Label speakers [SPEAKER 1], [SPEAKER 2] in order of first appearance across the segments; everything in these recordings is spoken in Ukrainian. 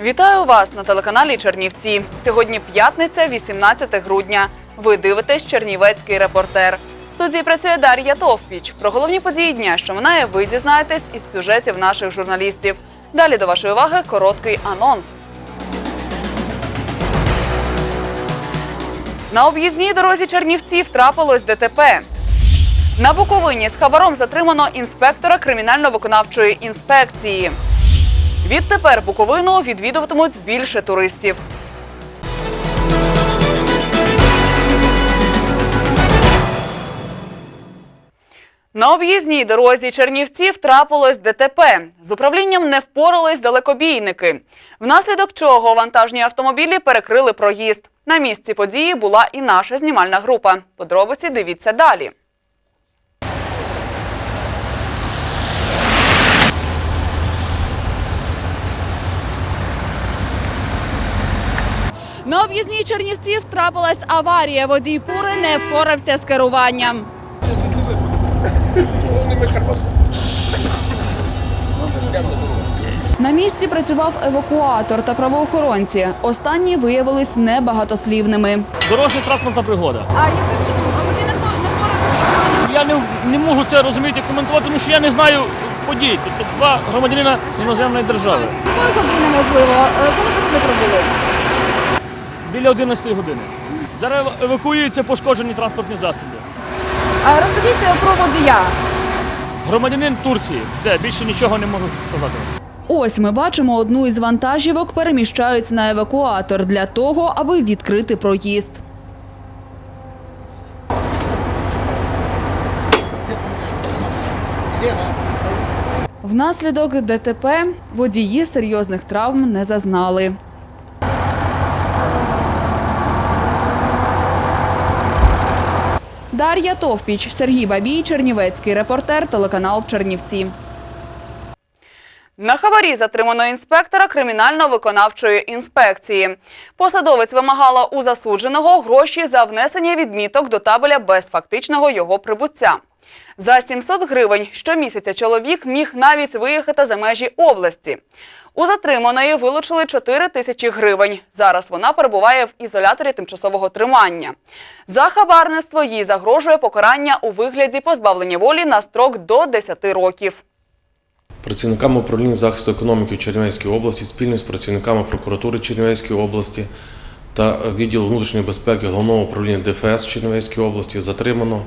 [SPEAKER 1] Вітаю вас на телеканалі Чернівці. Сьогодні п'ятниця, 18 грудня. Ви дивитесь Чернівецький репортер. В студії працює Дар'я Товпіч. Про головні події дня, що минає, ви дізнаєтесь із сюжетів наших журналістів. Далі до вашої уваги короткий анонс. На об'їзній дорозі Чернівців трапилось ДТП. На Буковині з хабаром затримано інспектора кримінально-виконавчої інспекції. Відтепер Буковину відвідуватимуть більше туристів. На об'їзній дорозі Чернівців трапилось ДТП. З управлінням не впорались далекобійники, внаслідок чого вантажні автомобілі перекрили проїзд. На місці події була і наша знімальна група. Подробиці дивіться далі. На об'їзній Чернівців трапилась аварія. Водій фури не впорався з керуванням. На місці працював евакуатор та правоохоронці. Останні виявились небагатослівними.
[SPEAKER 2] Дорожня транспортна пригода.
[SPEAKER 1] А яким чином не впорався?
[SPEAKER 2] Я не, не можу це розуміти, коментувати, тому що я не знаю подій. Тобто два громадянина іноземної держави.
[SPEAKER 1] Якої години можливо? Коли ви сюди прибули?
[SPEAKER 2] Біля 11 години. Зараз евакуюються пошкоджені транспортні засоби.
[SPEAKER 1] Розкажіть про водія.
[SPEAKER 2] Громадянин Турції. Все, більше нічого не можу сказати.
[SPEAKER 1] Ось ми бачимо одну із вантажівок переміщають на евакуатор для того, аби відкрити проїзд. Внаслідок ДТП водії серйозних травм не зазнали. Дар'я Товпіч, Сергій Бабій, Чернівецький репортер, телеканал Чернівці. На хабарі затримано інспектора кримінально-виконавчої інспекції. Посадовець вимагала у засудженого гроші за внесення відміток до табеля без фактичного його прибуття. За 700 гривень щомісяця чоловік міг навіть виїхати за межі області. У затриманої вилучили 4 тисячі гривень. Зараз вона перебуває в ізоляторі тимчасового тримання. За хабарництво їй загрожує покарання у вигляді позбавлення волі на строк до 10 років.
[SPEAKER 3] Працівниками управління захисту економіки в Чернівецькій області спільно з працівниками прокуратури Чернівецької області та відділу внутрішньої безпеки головного управління ДФС в Чернівецькій області затримано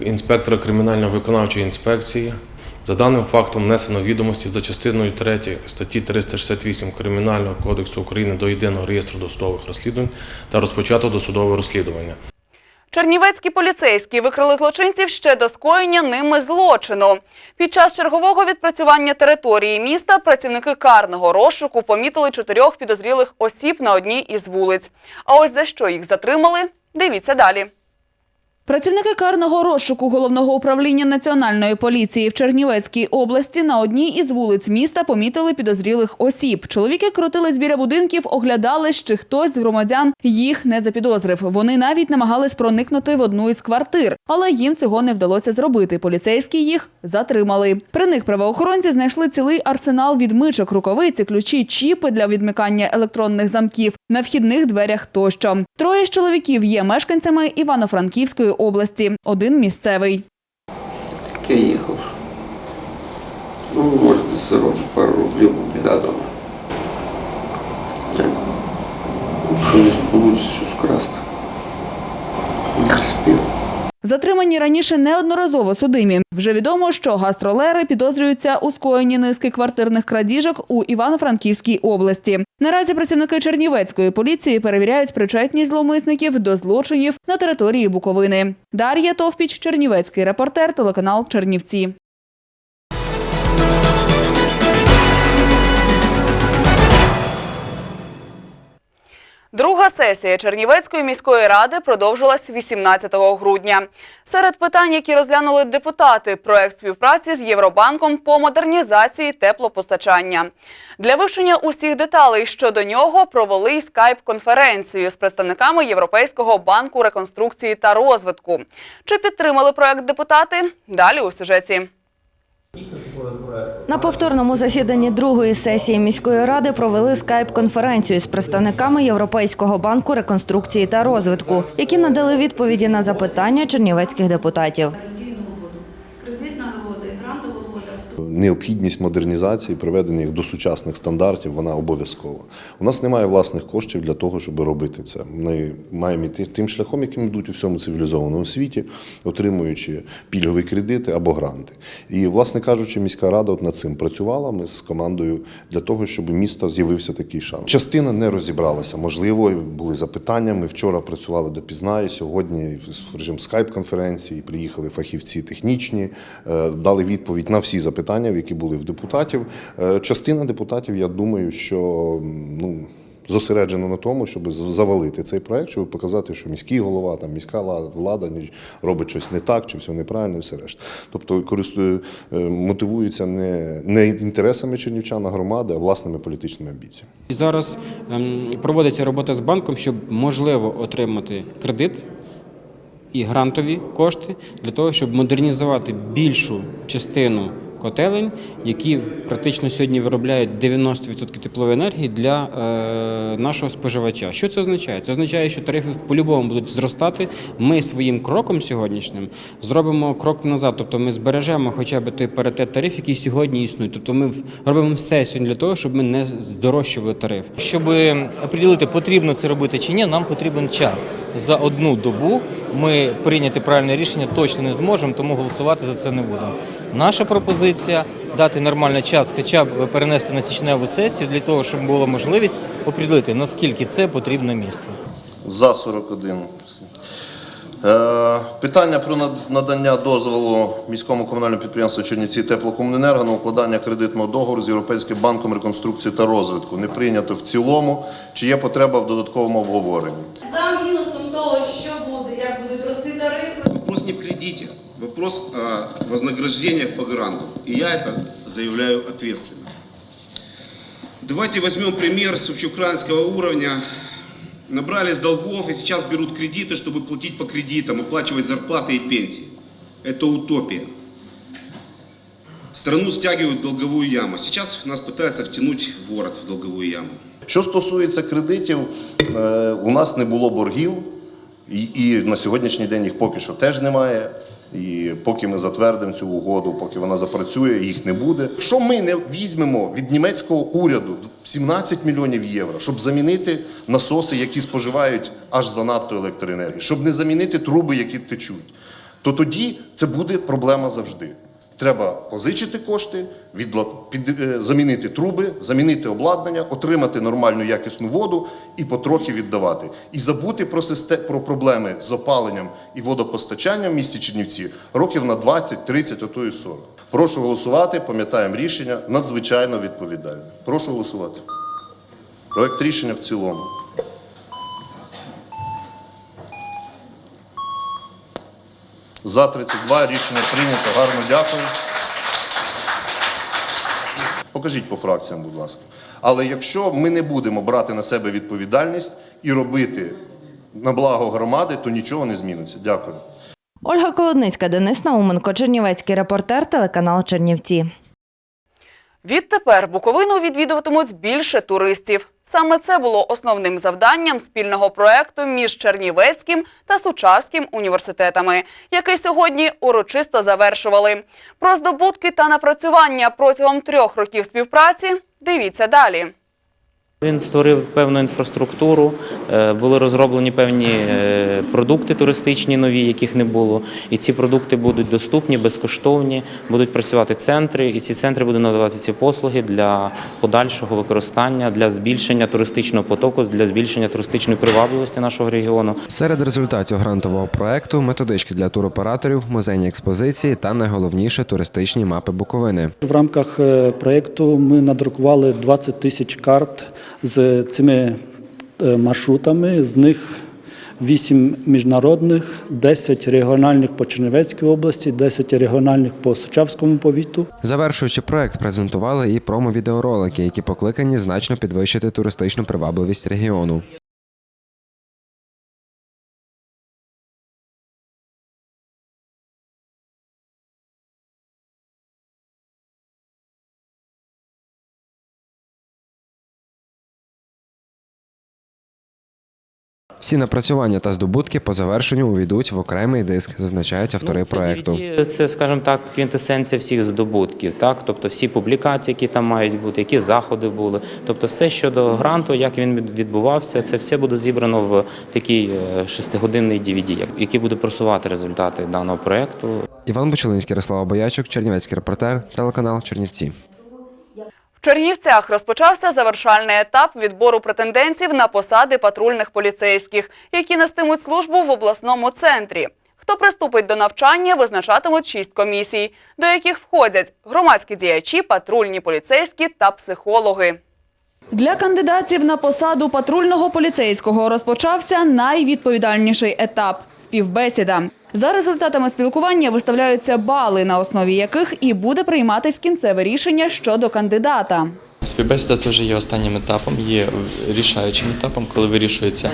[SPEAKER 3] інспектора кримінально-виконавчої інспекції. За даним фактом внесено відомості за частиною 3 статті 368 Кримінального кодексу України до єдиного реєстру досудових розслідувань та розпочато досудове розслідування.
[SPEAKER 1] Чернівецькі поліцейські викрили злочинців ще до скоєння ними злочину. Під час чергового відпрацювання території міста працівники карного розшуку помітили чотирьох підозрілих осіб на одній із вулиць. А ось за що їх затримали, дивіться далі. Працівники карного розшуку головного управління національної поліції в Чернівецькій області на одній із вулиць міста помітили підозрілих осіб. Чоловіки крутились біля будинків, оглядались, чи хтось з громадян їх не запідозрив. Вони навіть намагались проникнути в одну із квартир, але їм цього не вдалося зробити. Поліцейські їх затримали. При них правоохоронці знайшли цілий арсенал відмичок, рукавиці, ключі, чіпи для відмикання електронних замків на вхідних дверях тощо. Троє з чоловіків є мешканцями Івано-Франківської області, один місцевий.
[SPEAKER 4] Я їхав. Ну, можете заробити пару рублів не. Так. Щось вийде щось вкрасти. Не спів.
[SPEAKER 1] Затримані раніше неодноразово судимі. Вже відомо, що гастролери підозрюються у скоєнні низки квартирних крадіжок у Івано-Франківській області. Наразі працівники Чернівецької поліції перевіряють причетність зловмисників до злочинів на території Буковини. Дар'я Товпіч, Чернівецький репортер, телеканал Чернівці. Друга сесія Чернівецької міської ради продовжилась 18 грудня. Серед питань, які розглянули депутати, проект співпраці з Євробанком по модернізації теплопостачання. Для вивчення усіх деталей щодо нього провели скайп-конференцію з представниками Європейського банку реконструкції та розвитку. Чи підтримали проект депутати? Далі у сюжеті.
[SPEAKER 5] На повторному засіданні другої сесії міської ради провели скайп-конференцію з представниками Європейського банку реконструкції та розвитку, які надали відповіді на запитання чернівецьких депутатів.
[SPEAKER 6] Необхідність модернізації, приведення їх до сучасних стандартів, вона обов'язкова. У нас немає власних коштів для того, щоб робити це. Ми маємо йти тим шляхом, яким йдуть у всьому цивілізованому світі, отримуючи пільгові кредити або гранти. І, власне кажучи, міська рада от над цим працювала. Ми з командою для того, щоб у міста з'явився такий шанс. Частина не розібралася. Можливо, були запитання. Ми вчора працювали допізна, і сьогодні в режим скайп-конференції приїхали фахівці технічні, е, дали відповідь на всі запитання, які були в депутатів. Е, Частина депутатів, я думаю, що ну. Зосереджено на тому, щоб завалити цей проект, щоб показати, що міський голова, там міська ла- влада робить щось не так, чи все неправильно, і все решта. Тобто користує, е, мотивуються не, не інтересами чернівчана громади, а власними політичними амбіціями.
[SPEAKER 7] І Зараз ем, проводиться робота з банком, щоб можливо отримати кредит і грантові кошти для того, щоб модернізувати більшу частину котелень, які практично сьогодні виробляють 90% теплової енергії для е, нашого споживача. Що це означає? Це означає, що тарифи по-любому будуть зростати. Ми своїм кроком сьогоднішнім зробимо крок назад, тобто ми збережемо хоча б той паритет тариф, який сьогодні існує. Тобто ми робимо все сьогодні для того, щоб ми не здорожчували тариф.
[SPEAKER 8] Щоб оприділити, потрібно це робити чи ні, нам потрібен час. За одну добу ми прийняти правильне рішення точно не зможемо, тому голосувати за це не будемо. Наша пропозиція дати нормальний час, хоча б перенести на січневу сесію, для того, щоб була можливість оприділити, наскільки це потрібно місту.
[SPEAKER 6] За 41. Е, Питання про надання дозволу міському комунальному підприємству Чернівці теплокомуненерго на укладання кредитного договору з Європейським банком реконструкції та розвитку не прийнято в цілому. Чи є потреба в додатковому обговоренні?
[SPEAKER 9] За мінусом того, що буде, як будуть рости тарифи,
[SPEAKER 10] Вопрос не в кредите, вопрос о вознаграждениях по гранту. И я это заявляю ответственно. Давайте возьмем пример с общеукраинского уровня. Набрались долгов и сейчас берут кредиты, чтобы платить по кредитам, оплачивать зарплаты и пенсии. Это утопия. Страну стягивают в долговую яму. Сейчас нас пытаются втянуть в город в долговую яму.
[SPEAKER 6] Що стосується кредитів, е, у нас не було боргів, і, і на сьогоднішній день їх поки що теж немає. І поки ми затвердимо цю угоду, поки вона запрацює, їх не буде. Якщо ми не візьмемо від німецького уряду 17 мільйонів євро, щоб замінити насоси, які споживають аж занадто електроенергії, щоб не замінити труби, які течуть, то тоді це буде проблема завжди. Треба позичити кошти, відла... під... е, замінити труби, замінити обладнання, отримати нормальну якісну воду і потрохи віддавати. І забути про, систе... про проблеми з опаленням і водопостачанням в місті Чернівці років на 20, 30, а то і 40. Прошу голосувати, пам'ятаємо рішення, надзвичайно відповідальне. Прошу голосувати. Проект рішення в цілому. За 32 рішення прийнято. Гарно дякую. Покажіть по фракціям, будь ласка. Але якщо ми не будемо брати на себе відповідальність і робити на благо громади, то нічого не зміниться. Дякую.
[SPEAKER 5] Ольга Колодницька, Денис Науменко, Чернівецький репортер, телеканал Чернівці.
[SPEAKER 1] Відтепер Буковину відвідуватимуть більше туристів. Саме це було основним завданням спільного проекту між Чернівецьким та Сучаським університетами, який сьогодні урочисто завершували. Про здобутки та напрацювання протягом трьох років співпраці дивіться далі.
[SPEAKER 11] Він створив певну інфраструктуру, е, були розроблені певні е, продукти туристичні нові, яких не було. І ці продукти будуть доступні, безкоштовні, будуть працювати центри, і ці центри будуть надавати ці послуги для подальшого використання, для збільшення туристичного потоку, для збільшення туристичної привабливості нашого регіону.
[SPEAKER 12] Серед результатів грантового проекту методички для туроператорів, музейні експозиції та найголовніше туристичні мапи Буковини.
[SPEAKER 13] В рамках е, проєкту ми надрукували 20 тисяч карт з цими е, маршрутами. З них 8 міжнародних, 10 регіональних по Чернівецькій області, 10 регіональних по Сучавському повіту.
[SPEAKER 12] Завершуючи проект, презентували і промо-відеоролики, які покликані значно підвищити туристичну привабливість регіону. Всі напрацювання та здобутки по завершенню увійдуть в окремий диск, зазначають автори
[SPEAKER 11] Ну, це
[SPEAKER 12] проекту.
[SPEAKER 11] DVD, Це, скажімо так, квінтесенція всіх здобутків, так? Тобто всі публікації, які там мають бути, які заходи були. Тобто все щодо гранту, як він відбувався, це все буде зібрано в такий е, шестигодинний DVD, який буде просувати результати даного проекту.
[SPEAKER 12] Іван Бучелинський, Ярослава Боячук, Чернівецький репортер, телеканал Чернівці.
[SPEAKER 1] Чернівцях розпочався завершальний етап відбору претендентів на посади патрульних поліцейських, які нестимуть службу в обласному центрі. Хто приступить до навчання, визначатимуть шість комісій, до яких входять громадські діячі, патрульні поліцейські та психологи. Для кандидатів на посаду патрульного поліцейського розпочався найвідповідальніший етап співбесіда. За результатами спілкування виставляються бали, на основі яких і буде прийматись кінцеве рішення щодо кандидата.
[SPEAKER 14] Співбесіда це вже є останнім етапом, є рішаючим етапом, коли вирішується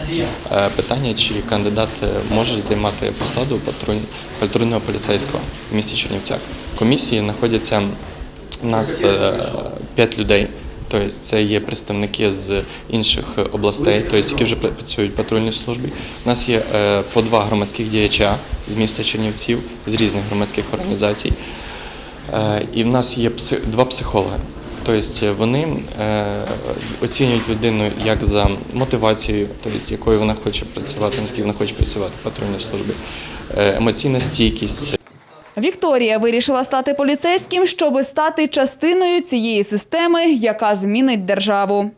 [SPEAKER 14] е, питання, чи кандидат е, може займати посаду патруль- патрульного поліцейського в місті Чернівцях. Комісії знаходяться у нас е, п'ять людей. Тобто це є представники з інших областей, тобто, які вже працюють в патрульній службі. У нас є е, по два громадських діяча з міста Чернівців, з різних громадських організацій. Е, І в нас є пси- два психологи. Тобто вони е, оцінюють людину як за мотивацією, тобто якою вона хоче працювати, наскільки вона хоче працювати в патрульній службі, е, емоційна стійкість,
[SPEAKER 1] Вікторія вирішила стати поліцейським, щоб стати частиною цієї системи, яка змінить державу.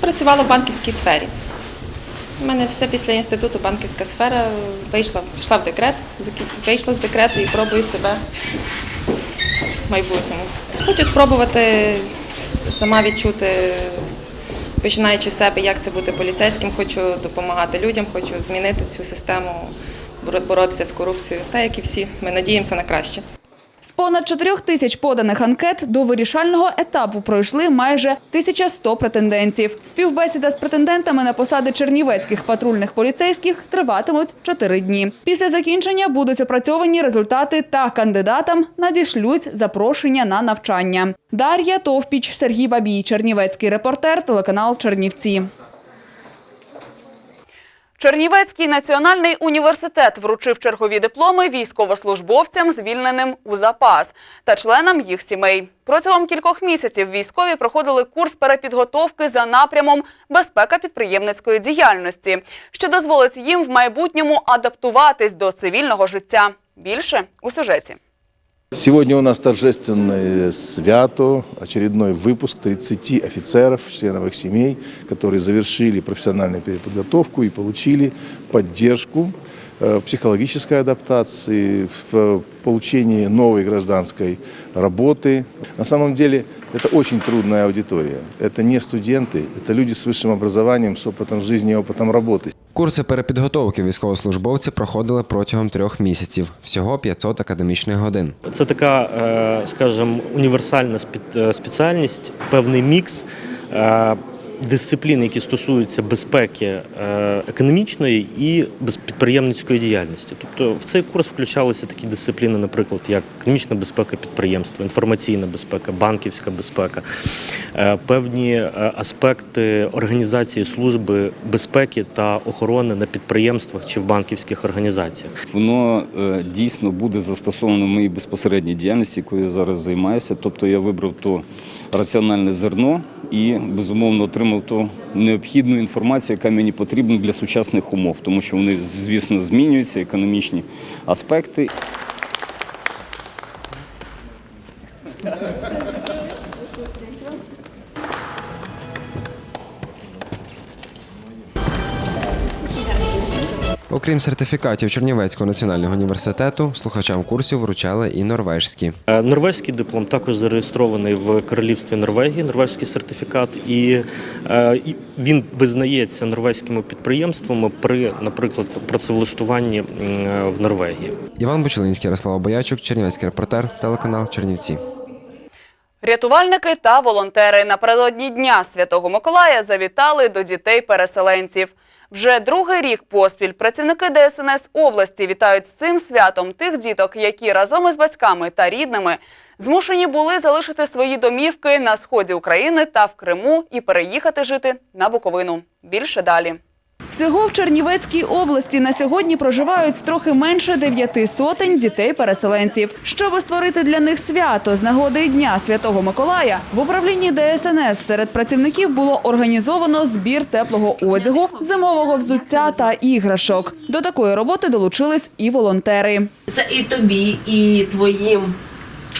[SPEAKER 15] Працювала в банківській сфері. У мене все після інституту банківська сфера. Вийшла, пішла в декрет, вийшла з декрету і пробую себе в майбутньому. Хочу спробувати сама відчути, починаючи з себе, як це бути поліцейським. Хочу допомагати людям, хочу змінити цю систему, боротися з корупцією. Та як і всі, ми надіємося на краще.
[SPEAKER 1] З понад 4 тисяч поданих анкет до вирішального етапу пройшли майже 1100 претендентів. Співбесіда з претендентами на посади чернівецьких патрульних поліцейських триватимуть 4 дні. Після закінчення будуть опрацьовані результати та кандидатам надішлють запрошення на навчання. Дар'я Товпіч, Сергій Бабій, Чернівецький репортер, телеканал Чернівці. Чернівецький національний університет вручив чергові дипломи військовослужбовцям, звільненим у запас та членам їх сімей. Протягом кількох місяців військові проходили курс перепідготовки за напрямом безпека підприємницької діяльності, що дозволить їм в майбутньому адаптуватись до цивільного життя. Більше у сюжеті.
[SPEAKER 16] Сегодня у нас торжественное свято, очередной выпуск 30 офицеров, членов их семей, которые завершили профессиональную переподготовку и получили поддержку э, в психологической адаптации, в получении новой гражданской работы. На самом деле это очень трудная аудитория. Это не студенты, это люди с высшим образованием, с опытом жизни и опытом работы.
[SPEAKER 12] Курси перепідготовки військовослужбовці проходили протягом трьох місяців, всього 500 академічних годин.
[SPEAKER 2] Це така, е, скажімо, універсальна спе- е, спеціальність, певний мікс е, дисциплін, які стосуються безпеки е, економічної і підприємницької діяльності. Тобто в цей курс включалися такі дисципліни, наприклад, як економічна безпека підприємства, інформаційна безпека, банківська безпека, е, певні е, аспекти організації служби безпеки та охорони на підприємствах чи в банківських організаціях.
[SPEAKER 17] Воно дійсно буде застосовано в моїй безпосередній діяльності, якою я зараз займаюся. Тобто я вибрав то раціональне зерно і безумовно отримав ту необхідну інформацію, яка мені потрібна для сучасних умов, тому що вони, звісно, змінюються, економічні аспекти.
[SPEAKER 12] Окрім сертифікатів Чернівецького національного університету, слухачам курсів вручали і норвежські.
[SPEAKER 2] Е, Норвезький диплом також зареєстрований в Королівстві Норвегії, норвезький сертифікат, і е, він визнається норвезькими підприємствами при, наприклад, працевлаштуванні е, в Норвегії.
[SPEAKER 12] Іван Бучелинський, Ярослава Боячук, Чернівецький репортер, телеканал Чернівці.
[SPEAKER 1] Рятувальники та волонтери напередодні Дня Святого Миколая завітали до дітей-переселенців. Вже другий рік поспіль працівники ДСНС області вітають з цим святом тих діток, які разом із батьками та рідними змушені були залишити свої домівки на сході України та в Криму і переїхати жити на Буковину. Більше далі. Всього в Чернівецькій області на сьогодні проживають трохи менше дев'яти сотень дітей-переселенців. Щоб створити для них свято з нагоди Дня Святого Миколая, в управлінні ДСНС серед працівників було організовано збір теплого одягу, зимового взуття та іграшок. До такої роботи долучились і волонтери.
[SPEAKER 18] Це і тобі, і твоїм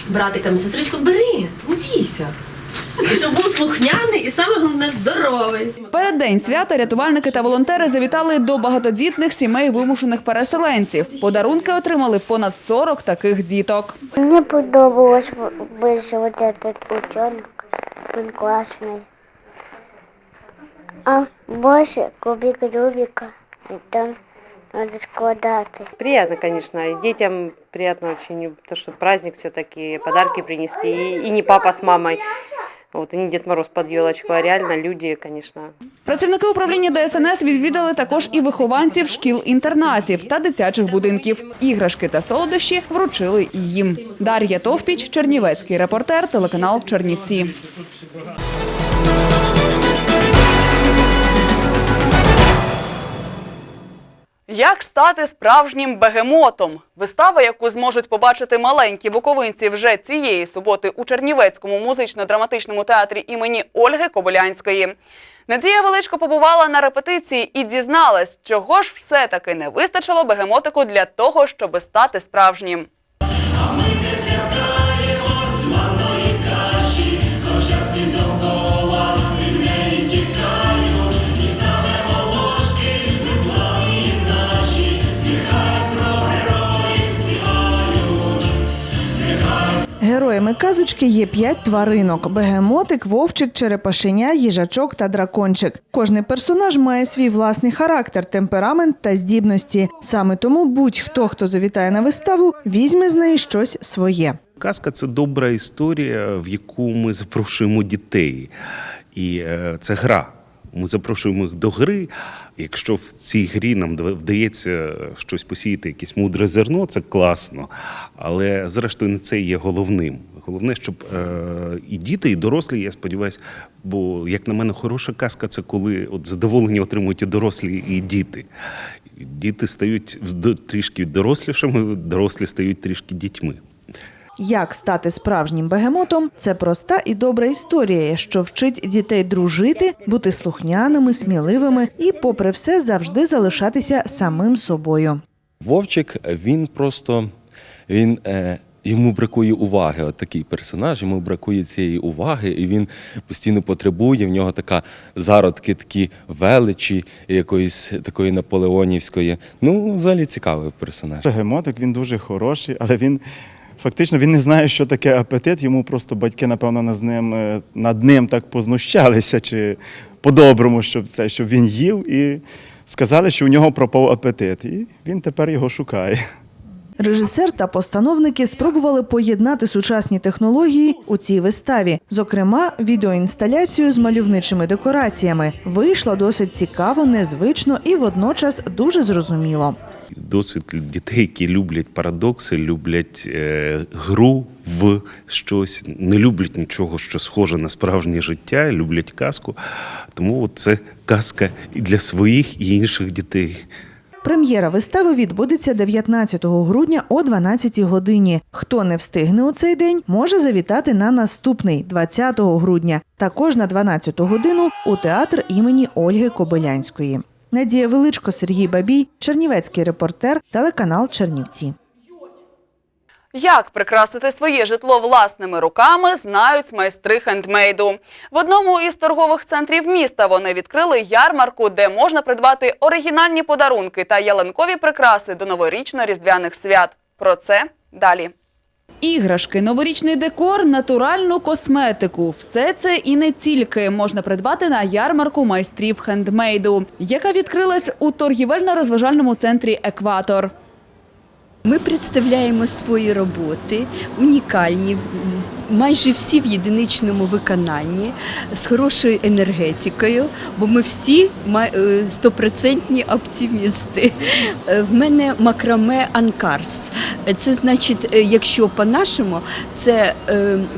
[SPEAKER 18] братикам, і сестричкам. Бери, не бійся. І щоб був слухняний, і саме головне здоровий.
[SPEAKER 1] Перед день свята рятувальники та волонтери завітали до багатодітних сімей вимушених переселенців. Подарунки отримали понад 40 таких діток.
[SPEAKER 19] Мне подобалось больше вот этот утенок. Он классный. А больше кубик Рубика. И там надо складати.
[SPEAKER 20] Приятно, конечно. И детям приятно очень, то, что праздник все-таки, подарки принесли. И не папа с мамой. Вот, и не Дед Мороз під елочку, а реально люди, звісно.
[SPEAKER 1] Працівники управління ДСНС відвідали також і вихованців шкіл-інтернатів та дитячих будинків. Іграшки та солодощі вручили і їм. Дар'я Товпіч, Чернівецький репортер, телеканал Чернівці. Як стати справжнім бегемотом? Вистава, яку зможуть побачити маленькі буковинці вже цієї суботи у Чернівецькому музично-драматичному театрі імені Ольги Кобилянської. Надія Величко побувала на репетиції і дізналась, чого ж все-таки не вистачило бегемотику для того, щоб стати справжнім.
[SPEAKER 21] Героями казочки є п'ять тваринок: бегемотик, вовчик, черепашеня, їжачок та дракончик. Кожний персонаж має свій власний характер, темперамент та здібності. Саме тому будь-хто, хто завітає на виставу, візьме з неї щось своє.
[SPEAKER 22] Казка це добра історія, в яку ми запрошуємо дітей. І е, це гра. Ми запрошуємо їх до гри. Якщо в цій грі нам вдається щось посіяти, якесь мудре зерно, це класно. Але зрештою не це є головним. Головне, щоб е, і діти, і дорослі, я сподіваюся, бо, як на мене, хороша казка це коли от задоволення отримують і дорослі, і діти. Діти стають трішки дорослішими, дорослі стають трішки дітьми.
[SPEAKER 21] Як стати справжнім бегемотом це проста і добра історія, що вчить дітей дружити, бути слухняними, сміливими і, попри все, завжди залишатися самим собою.
[SPEAKER 23] Вовчик, він просто він. Е, Йому бракує уваги, от такий персонаж, йому бракує цієї уваги, і він постійно потребує. В нього така зародки, такі величі, якоїсь такої наполеонівської. Ну, взагалі цікавий персонаж.
[SPEAKER 24] Бегемотик, він дуже хороший, але він фактично він не знає, що таке апетит. Йому просто батьки, напевно, над ним, е, над ним так познущалися, чи по-доброму, щоб це, щоб він їв, і сказали, що у нього пропав апетит. І він тепер його шукає.
[SPEAKER 21] Режисер та постановники спробували поєднати сучасні технології у цій виставі, зокрема, відеоінсталяцію з мальовничими декораціями. Вийшло досить цікаво, незвично і водночас дуже зрозуміло.
[SPEAKER 22] досвід дітей, які люблять парадокси, люблять е, гру в щось, не люблять нічого, що схоже на справжнє життя, люблять казку. Тому це казка і для своїх і інших дітей.
[SPEAKER 21] Прем'єра вистави відбудеться 19 грудня о 12 годині. Хто не встигне у цей день, може завітати на наступний 20 грудня, також на 12 годину у театр імені Ольги Кобилянської. Надія Величко, Сергій Бабій, Чернівецький репортер, телеканал Чернівці.
[SPEAKER 1] Як прикрасити своє житло власними руками, знають майстри хендмейду. В одному із торгових центрів міста вони відкрили ярмарку, де можна придбати оригінальні подарунки та ялинкові прикраси до новорічно-різдвяних свят. Про це далі. Іграшки, новорічний декор, натуральну косметику. Все це і не тільки можна придбати на ярмарку майстрів хендмейду, яка відкрилась у торгівельно-розважальному центрі Екватор.
[SPEAKER 25] Ми представляємо свої роботи, унікальні
[SPEAKER 26] майже всі в єдиничному виконанні з хорошою енергетикою, бо ми всі е, стопроцентні оптимісти. Е, В мене макраме анкарс. Це значить, е, якщо по-нашому, це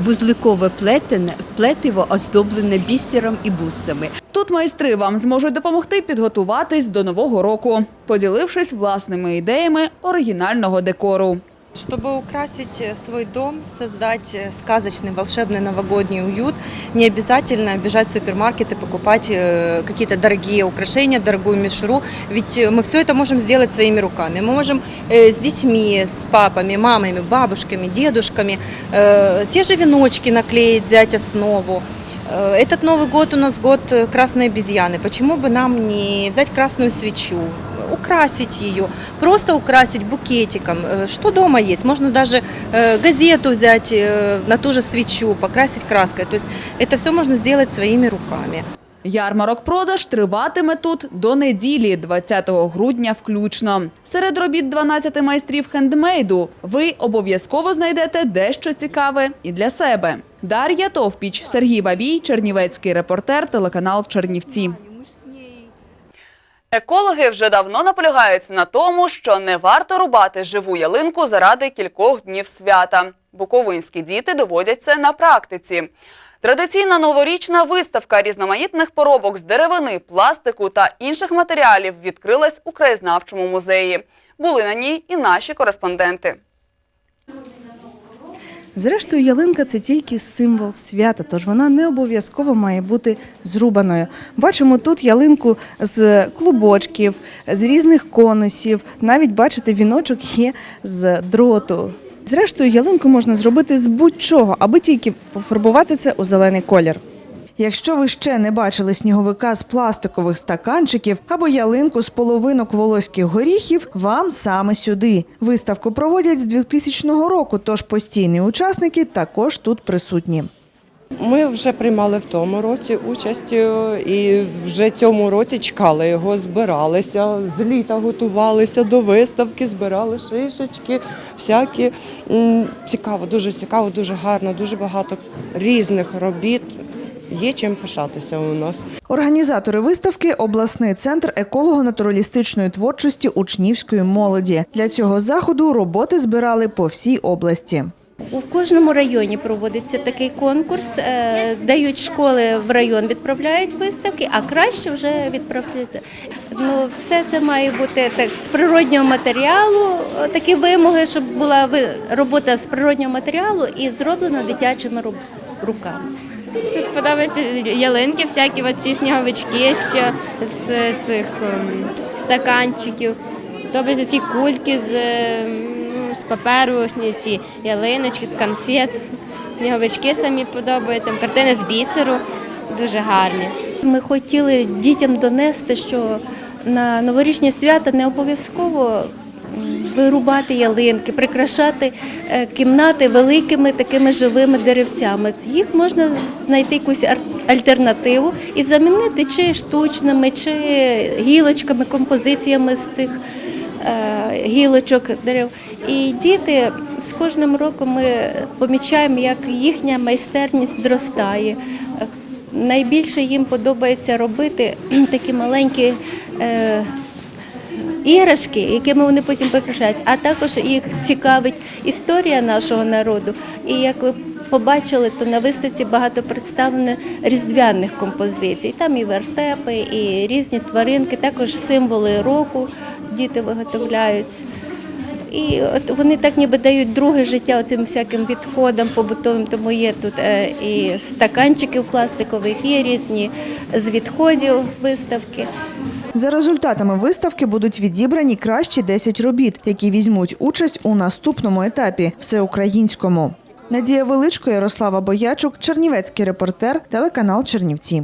[SPEAKER 26] вузликове плетене, плетиво оздоблене бісером і бусами.
[SPEAKER 1] Тут майстри вам зможуть допомогти підготуватись до нового року, поділившись власними ідеями оригінального декору.
[SPEAKER 27] Чтобы украсить э, свой дом, создать э, сказочный, волшебный новогодний уют, не обязательно бежать в супермаркет и покупать э, какие-то дорогие украшения, дорогую мишуру, ведь э, мы все это можем сделать своими руками. Мы можем э, с детьми, с папами, мамами, бабушками, дедушками э, те же веночки наклеить, взять основу. Э, Этот Новый год у нас год э, красной обезьяны. Почему бы нам не взять красную свечу, украсить ее, просто украсить букетиком? Э, Что дома есть? Можно даже э, газету взять э, на ту же свечу, покрасить краской. То есть это все можно сделать своими руками.
[SPEAKER 1] Ярмарок продаж триватиме тут до неділі, 20 грудня включно. Серед робіт 12 майстрів хендмейду ви обов'язково знайдете дещо цікаве і для себе. Дар'я Товпіч, Сергій Бабій, Чернівецький репортер, телеканал Чернівці. Екологи вже давно наполягають на тому, що не варто рубати живу ялинку заради кількох днів свята. Буковинські діти доводять це на практиці. Традиційна новорічна виставка різноманітних поробок з деревини, пластику та інших матеріалів відкрилась у краєзнавчому музеї. Були на ній і наші кореспонденти.
[SPEAKER 28] Зрештою, ялинка це тільки символ свята, тож вона не обов'язково має бути зрубаною. Бачимо тут ялинку з клубочків, з різних конусів. Навіть бачите, віночок є з дроту. Зрештою, ялинку можна зробити з будь-чого, аби тільки пофарбувати це у зелений колір. Якщо ви ще не бачили сніговика з пластикових стаканчиків або ялинку з половинок волоських горіхів, вам саме сюди. Виставку проводять з 2000 року, тож постійні учасники також тут присутні.
[SPEAKER 29] Ми вже приймали в тому році участь е, і вже цьому році чекали його, збиралися, з літа готувалися до виставки, збирали шишечки, всякі. Цікаво, дуже цікаво, дуже гарно, дуже багато різних робіт. Є чим пишатися у нас.
[SPEAKER 28] Організатори виставки обласний центр еколого-натуралістичної творчості учнівської молоді. Для цього заходу роботи збирали по всій області.
[SPEAKER 25] У кожному районі проводиться такий конкурс. е, Дають школи в район, відправляють виставки, а краще вже відправляють. Ну, все це має бути так з природнього матеріалу. е, Такі вимоги, щоб була робота з природнього матеріалу і зроблена дитячими руками.
[SPEAKER 30] Тут подобаються ялинки, всякі оці сніговички, що з цих ем, стаканчиків. Подобаються такі кульки з, ем, з ялиночки, з конфет. Сніговички самі подобаються, картини з бісеру дуже гарні.
[SPEAKER 25] Ми хотіли дітям донести, що на новорічні свята не обов'язково вирубати ялинки, прикрашати е, кімнати великими такими живими деревцями. Їх можна знайти якусь альтернативу і замінити чи штучними, чи гілочками, композиціями з цих гілочок дерев. І діти з кожним роком ми помічаємо, як їхня майстерність зростає. Е, Найбільше їм подобається робити такі маленькі е, іграшки, якими вони потім прикрашають, а також їх цікавить історія нашого народу. І як ви побачили, то на виставці багато представлено різдвяних композицій. Там і вертепи, і різні тваринки, також символи року діти виготовляють. І от вони так ніби дають друге життя цим всяким відходам побутовим, тому є тут е, і стаканчиків пластикових, є різні з відходів виставки.
[SPEAKER 28] За результатами виставки будуть відібрані кращі 10 робіт, які візьмуть участь у наступному етапі всеукраїнському. Надія Величко, Ярослава Боячук, Чернівецький репортер, телеканал Чернівці.